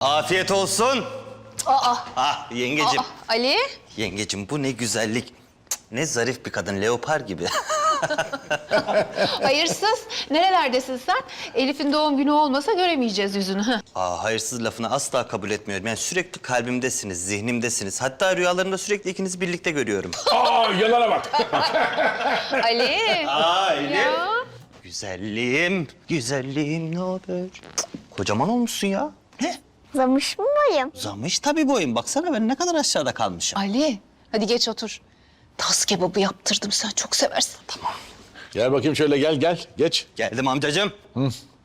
Afiyet olsun. Aa, Ah yengecim. aa, Ali. Yengecim bu ne güzellik. Cık, Ne zarif bir kadın leopar gibi. Hayırsız. Nerelerdesin sen? Elif'in doğum günü olmasa göremeyeceğiz yüzünü. Hı. Aa, hayırsız lafını asla kabul etmiyorum. Yani sürekli kalbimdesiniz, zihnimdesiniz. Hatta rüyalarımda sürekli ikinizi birlikte görüyorum. Aa yalana bak. Ali. Aa ya. Güzelliğim, güzelliğim ne haber? Cık, Kocaman olmuşsun ya. Ne? Zamış mı boyum? Uzamış tabii boyun. Baksana ben ne kadar aşağıda kalmışım. Ali. Hadi geç otur. Tas kebabı yaptırdım sen çok seversin. Tamam. Gel bakayım şöyle gel gel geç. Geldim amcacığım.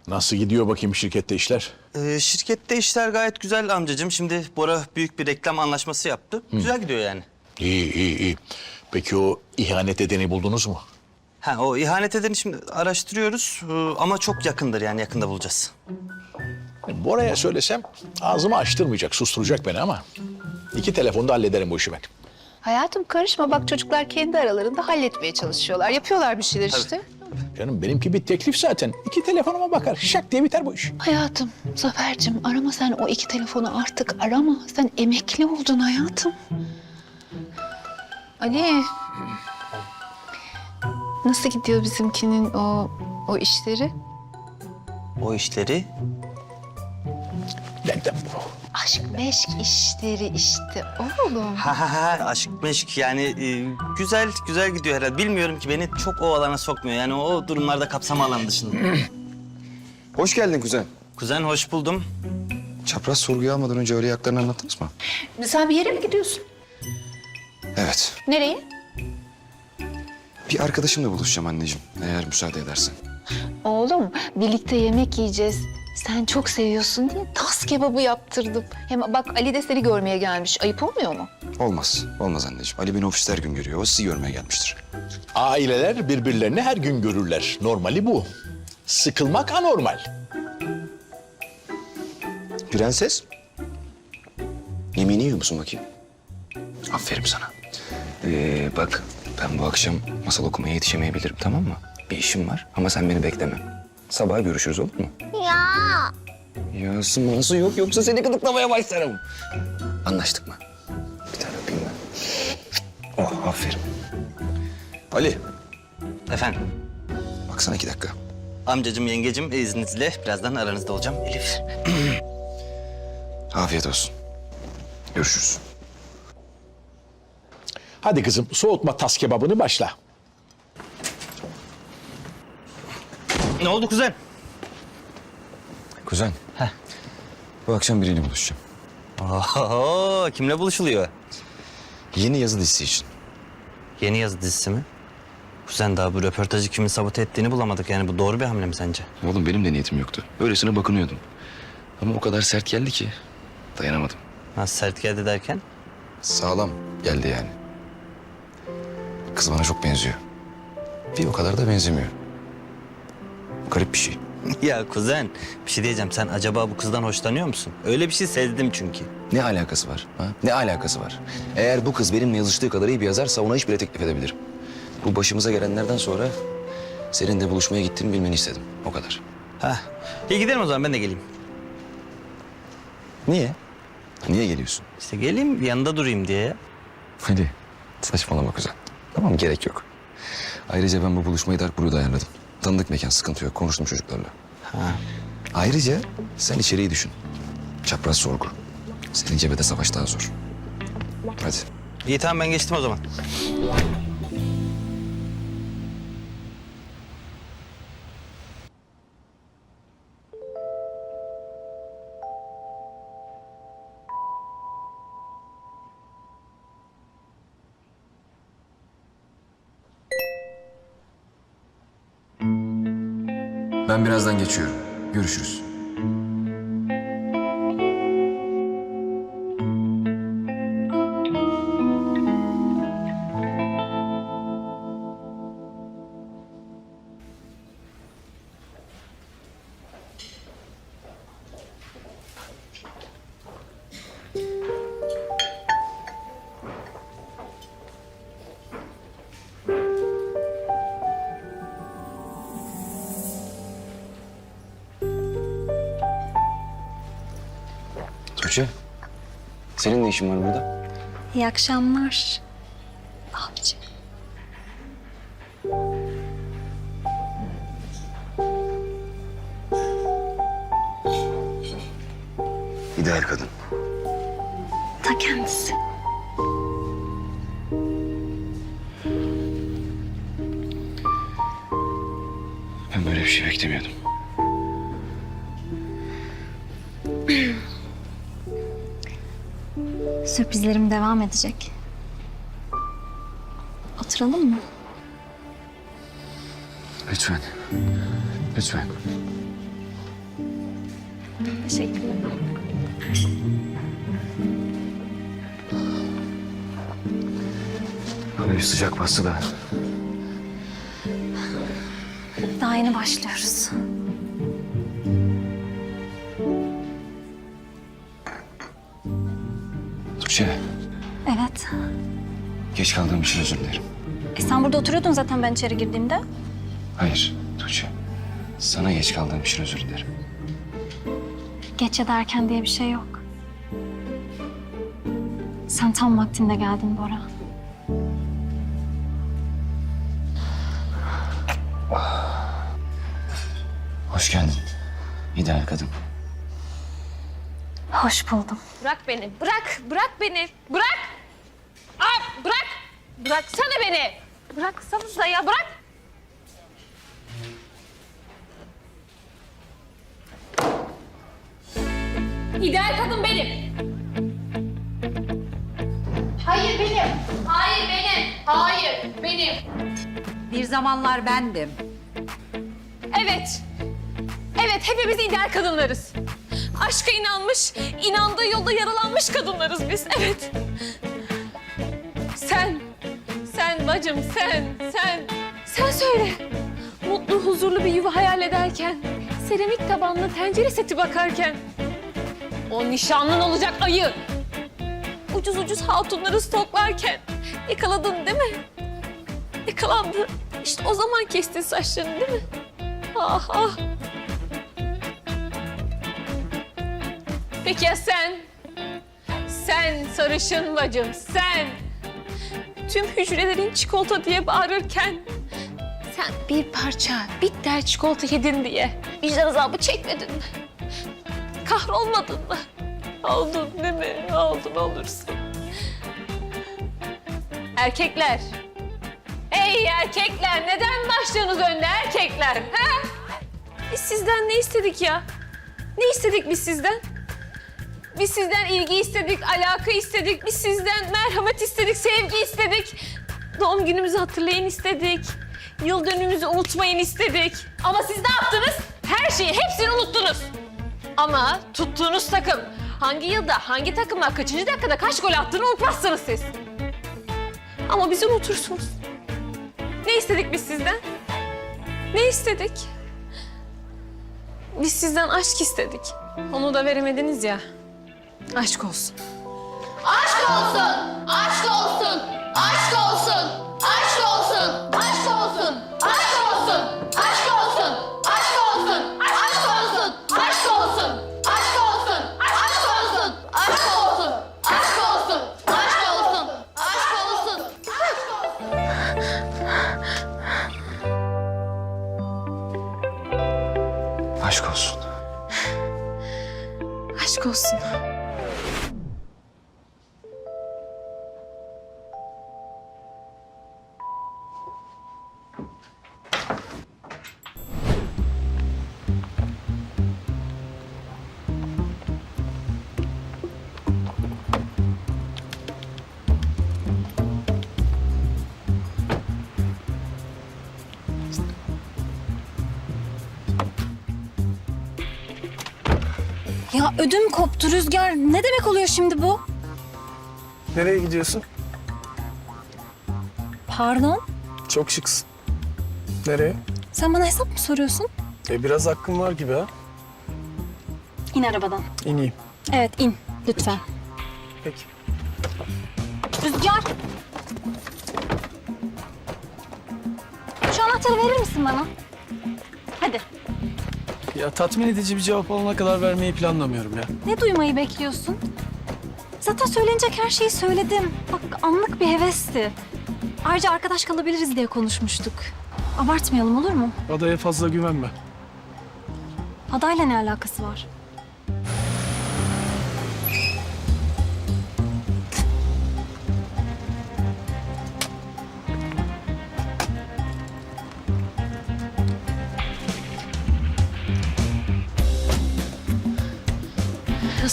Nasıl gidiyor bakayım şirkette işler? Ee, şirkette işler gayet güzel amcacığım. Şimdi Bora büyük bir reklam anlaşması yaptı. Güzel gidiyor yani. İyi iyi iyi. Peki o ihanet edeni buldunuz mu? Ha o ihanet edeni şimdi araştırıyoruz ee, ama çok yakındır yani yakında bulacağız. Bora'ya söylesem ağzımı açtırmayacak, susturacak beni ama... ...iki telefonda hallederim bu işi ben. Hayatım karışma bak çocuklar kendi aralarında halletmeye çalışıyorlar. Yapıyorlar bir şeyler işte. Canım benimki bir teklif zaten. İki telefonuma bakar. Şak diye biter bu iş. Hayatım, Zafer'cim arama sen o iki telefonu artık arama. Sen emekli oldun hayatım. Ali. Nasıl gidiyor bizimkinin o o işleri? O işleri Benden bu. Aşk meşk işleri işte oğlum. ha ha ha aşk meşk yani e, güzel güzel gidiyor herhalde. Bilmiyorum ki beni çok o alana sokmuyor. Yani o durumlarda kapsama alanı dışında. Hoş geldin kuzen. Kuzen hoş buldum. Çapraz sorguya almadan önce öyle yaklarını anlattınız mı? Sen bir yere mi gidiyorsun? Evet. Nereye? Bir arkadaşımla buluşacağım anneciğim. Eğer müsaade edersen. Oğlum birlikte yemek yiyeceğiz. Sen çok seviyorsun diye tas kebabı yaptırdım. Hem bak Ali de seni görmeye gelmiş. Ayıp olmuyor mu? Olmaz. Olmaz anneciğim. Ali beni ofiste her gün görüyor. O sizi görmeye gelmiştir. Aileler birbirlerini her gün görürler. Normali bu. Sıkılmak anormal. Prenses. Yemeğini yiyor musun bakayım? Aferin sana. Ee, bak ben bu akşam masal okumaya yetişemeyebilirim tamam mı? Bir işim var ama sen beni bekleme. Sabah görüşürüz olur mu? Ya. Yası manası yok yoksa seni gıdıklamaya başlarım. Anlaştık mı? Bir tane öpeyim ben. Oh aferin. Ali Efendim baksana iki dakika. amcacığım yengecim izninizle birazdan aranızda olacağım. Elif. Afiyet olsun. Görüşürüz. Hadi kızım soğutma tas kebabını başla. ne oldu kuzen? Kuzen. Bu akşam biriyle buluşacağım. Oho, kimle buluşuluyor? Yeni yazı dizisi için. Yeni yazı dizisi mi? Kuzen daha bu röportajı kimin sabote ettiğini bulamadık. Yani bu doğru bir hamle mi sence? Oğlum benim de niyetim yoktu. Öylesine bakınıyordum. Ama o kadar sert geldi ki dayanamadım. Nasıl sert geldi derken? Sağlam geldi yani. Kız bana çok benziyor. Bir o kadar da benzemiyor. Garip bir şey. ya kuzen bir şey diyeceğim. Sen acaba bu kızdan hoşlanıyor musun? Öyle bir şey sezdim çünkü. Ne alakası var? Ha? Ne alakası var? Eğer bu kız benimle yazıştığı kadar iyi bir yazarsa ona iş bile teklif edebilirim. Bu başımıza gelenlerden sonra senin de buluşmaya gittiğimi bilmeni istedim. O kadar. Ha. İyi gidelim o zaman ben de geleyim. Niye? Niye geliyorsun? İşte geleyim yanında durayım diye. Hadi saçmalama kuzen. Tamam gerek yok. Ayrıca ben bu buluşmayı Dark Brew'da ayarladım. Tanıdık mekan sıkıntı yok. Konuştum çocuklarla. Ha. Ayrıca sen içeriği düşün. Çapraz sorgu. Senin cebede savaş daha zor. Hadi. İyi tamam ben geçtim o zaman. Ben birazdan geçiyorum. Görüşürüz. Tuğçe, senin ne işin var burada? İyi akşamlar. Abici. İdeal kadın. Ta kendisi. Ben böyle bir şey beklemiyordum. Sürprizlerim devam edecek. Oturalım mı? Lütfen. Lütfen. Teşekkürler. Bana bir sıcak bastı da. Daha yeni başlıyoruz. Tuğçe, Evet. geç kaldığım için özür dilerim. E sen burada oturuyordun zaten ben içeri girdiğimde. Hayır Tuğçe. Sana geç kaldığım için özür dilerim. Geç ya da erken diye bir şey yok. Sen tam vaktinde geldin Bora. Hoş buldum. Bırak beni. Bırak. Bırak beni. Bırak. Aa, bırak. Bıraksana beni. Bıraksanıza ya. Bırak. İdeal kadın benim. Hayır benim. Hayır benim. Hayır benim. Bir zamanlar bendim. Evet. Evet hepimiz ideal kadınlarız. Aşka inanmış, inandığı yolda yaralanmış kadınlarız biz. Evet. Sen, sen bacım sen, sen, sen söyle. Mutlu, huzurlu bir yuva hayal ederken, seramik tabanlı tencere seti bakarken, o nişanlın olacak ayı, ucuz ucuz hatunları stoklarken yakaladın değil mi? Yakalandı. İşte o zaman kestin saçlarını değil mi? Ah ah. Peki ya sen? Sen sarışın bacım, sen. Tüm hücrelerin çikolata diye bağırırken... ...sen bir parça bitter çikolata yedin diye vicdan azabı çekmedin mi? Kahrolmadın mı? Oldun değil mi? Oldun olursun. Erkekler. Ey erkekler neden başlığınız önde erkekler? Ha? Biz sizden ne istedik ya? Ne istedik biz sizden? Biz sizden ilgi istedik, alaka istedik. Biz sizden merhamet istedik, sevgi istedik. Doğum günümüzü hatırlayın istedik. Yıl dönümümüzü unutmayın istedik. Ama siz ne yaptınız? Her şeyi, hepsini unuttunuz. Ama tuttuğunuz takım hangi yılda, hangi takıma, kaçıncı dakikada kaç gol attığını unutmazsınız siz. Ama bizi unutursunuz. Ne istedik biz sizden? Ne istedik? Biz sizden aşk istedik. Onu da veremediniz ya. Aşk olsun. Aşk olsun, aşk olsun, aşk olsun, aşk olsun, aşk Ya ödüm koptu Rüzgar. Ne demek oluyor şimdi bu? Nereye gidiyorsun? Pardon? Çok şıksın. Nereye? Sen bana hesap mı soruyorsun? E biraz hakkım var gibi ha. İn arabadan. İneyim. Evet in lütfen. Peki. Rüzgar. Şu anahtarı verir misin bana? Hadi. Ya tatmin edici bir cevap alana kadar vermeyi planlamıyorum ya. Ne duymayı bekliyorsun? Zaten söylenecek her şeyi söyledim. Bak anlık bir hevesti. Ayrıca arkadaş kalabiliriz diye konuşmuştuk. Abartmayalım olur mu? Adaya fazla güvenme. Adayla ne alakası var?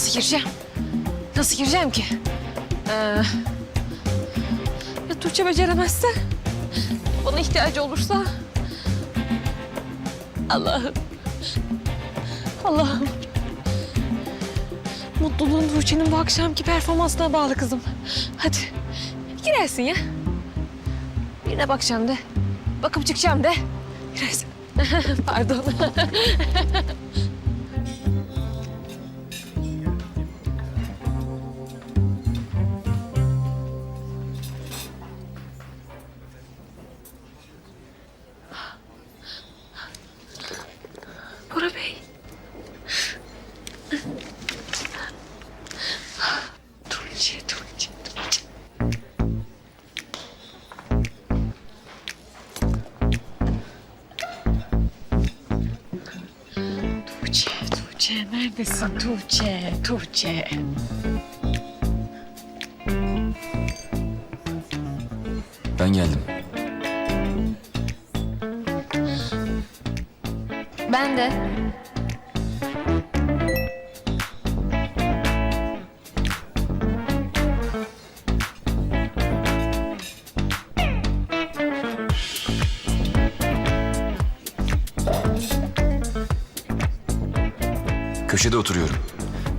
Nasıl gireceğim? Nasıl gireceğim ki? Ee, ya Tuğçe beceremezse? Bana ihtiyacı olursa? Allah'ım. Allah'ım. Mutluluğun Tuğçe'nin bu akşamki performansına bağlı kızım. Hadi girersin ya. Birine bakacağım de. Bakıp çıkacağım de. Girersin. Pardon. Tuğçe, neredesin Tuğçe, Tuğçe? Köşede oturuyorum.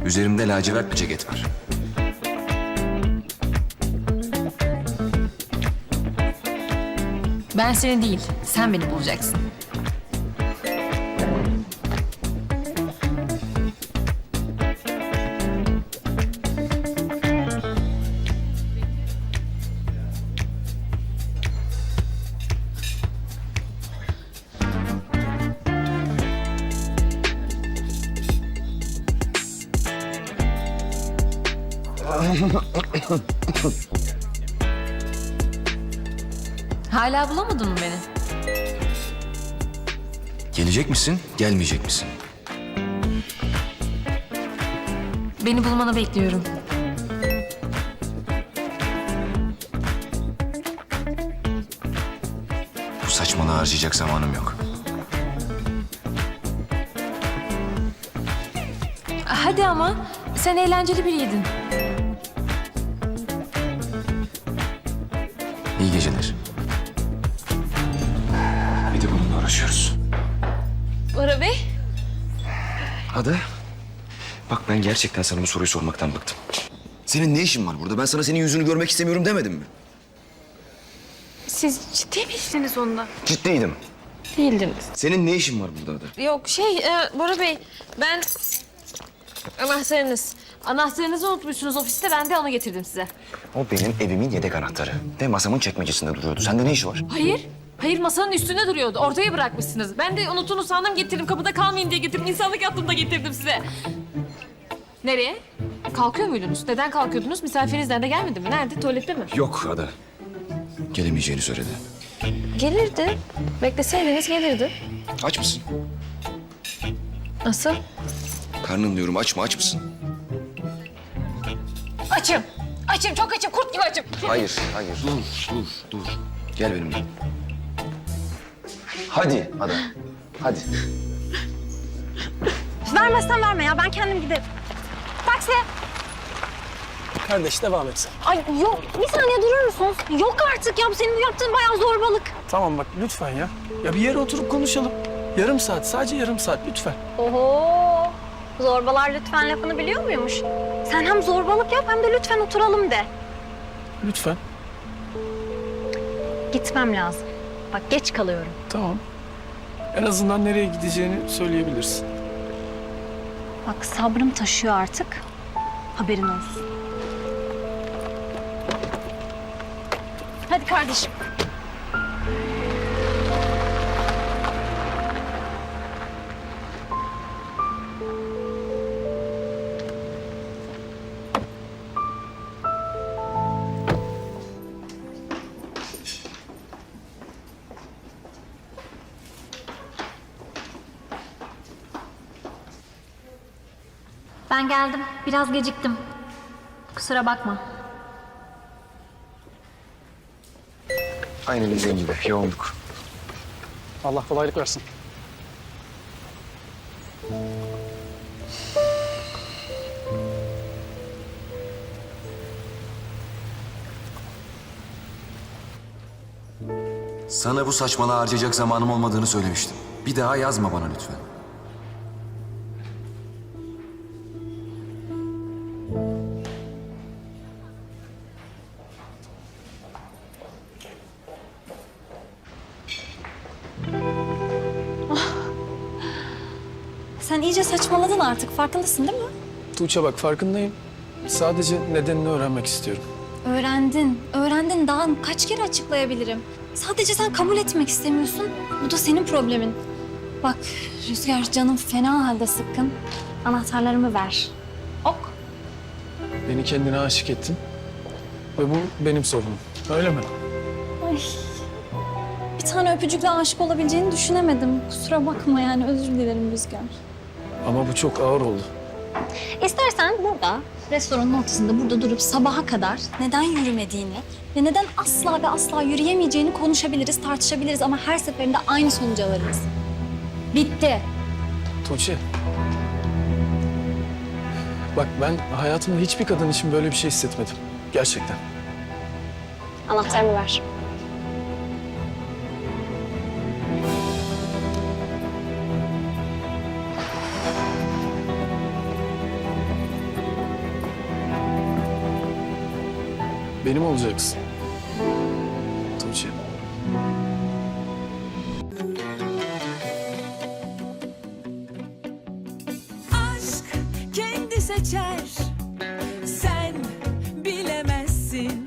Üzerimde lacivert bir ceket var. Ben seni değil, sen beni bulacaksın. Hala bulamadın mı beni? Gelecek misin, gelmeyecek misin? Beni bulmanı bekliyorum. Bu saçmalığı harcayacak zamanım yok. Hadi ama sen eğlenceli biriydin. Geceler. Bir de bununla uğraşıyoruz. Bora Bey. Ada, bak ben gerçekten sana bu soruyu sormaktan bıktım. Senin ne işin var burada? Ben sana senin yüzünü görmek istemiyorum demedim mi? Siz ciddi miydiniz onunla? Ciddiydim. Değildiniz. Senin ne işin var burada Ada? Yok şey e, Bora Bey ben anahtarınız. Anahtarınızı unutmuşsunuz ofiste ben de onu getirdim size. O benim evimin yedek anahtarı. Ve masamın çekmecesinde duruyordu. Sende ne işi var? Hayır. Hayır masanın üstünde duruyordu. Ortaya bırakmışsınız. Ben de unuttuğunu sandım getirdim. Kapıda kalmayın diye getirdim. İnsanlık yaptım da getirdim size. Nereye? Kalkıyor muydunuz? Neden kalkıyordunuz? Misafirinizden de gelmedi mi? Nerede? Tuvalette mi? Yok Ada. Gelemeyeceğini söyledi. Gelirdi. Bekleseydiniz gelirdi. Aç mısın? Nasıl? Karnın diyorum aç mı aç mısın? Açım. Açım çok açım. Kurt gibi açım. Hayır, hayır. Dur, dur, dur. Gel benimle. Hadi Ada. Hadi. Vermezsen verme ya ben kendim giderim. Taksi. Kardeş devam et sen. Ay yok bir saniye durur musunuz? Yok artık ya senin bu yaptığın bayağı zorbalık. Tamam bak lütfen ya. Ya bir yere oturup konuşalım. Yarım saat, sadece yarım saat lütfen. Oho. Zorbalar lütfen lafını biliyor muymuş? Sen hem zorbalık yap hem de lütfen oturalım de. Lütfen. Gitmem lazım. Bak geç kalıyorum. Tamam. En azından nereye gideceğini söyleyebilirsin. Bak sabrım taşıyor artık. Haberin olsun. Hadi kardeşim. Ben geldim. Biraz geciktim. Kusura bakma. Aynen dediğin gibi yoğunluk. Allah kolaylık versin. Sana bu saçmalığa harcayacak zamanım olmadığını söylemiştim. Bir daha yazma bana lütfen. İyice saçmaladın artık. Farkındasın değil mi? Tuğçe bak farkındayım. Sadece nedenini öğrenmek istiyorum. Öğrendin. Öğrendin. Daha kaç kere açıklayabilirim? Sadece sen kabul etmek istemiyorsun. Bu da senin problemin. Bak Rüzgar canım fena halde sıkkın. Anahtarlarımı ver. Ok. Beni kendine aşık ettin. Ve bu benim sorunum. Öyle mi? Ay. Bir tane öpücükle aşık olabileceğini düşünemedim. Kusura bakma yani özür dilerim Rüzgar. Ama bu çok ağır oldu. İstersen burada, restoranın ortasında burada durup sabaha kadar neden yürümediğini ve neden asla ve asla yürüyemeyeceğini konuşabiliriz, tartışabiliriz ama her seferinde aynı sonuca varırız. Bitti. Tuğçe. Bak ben hayatımda hiçbir kadın için böyle bir şey hissetmedim. Gerçekten. Anahtarımı ver. Benim olacaksın. Tuğçe. aşk kendi seçer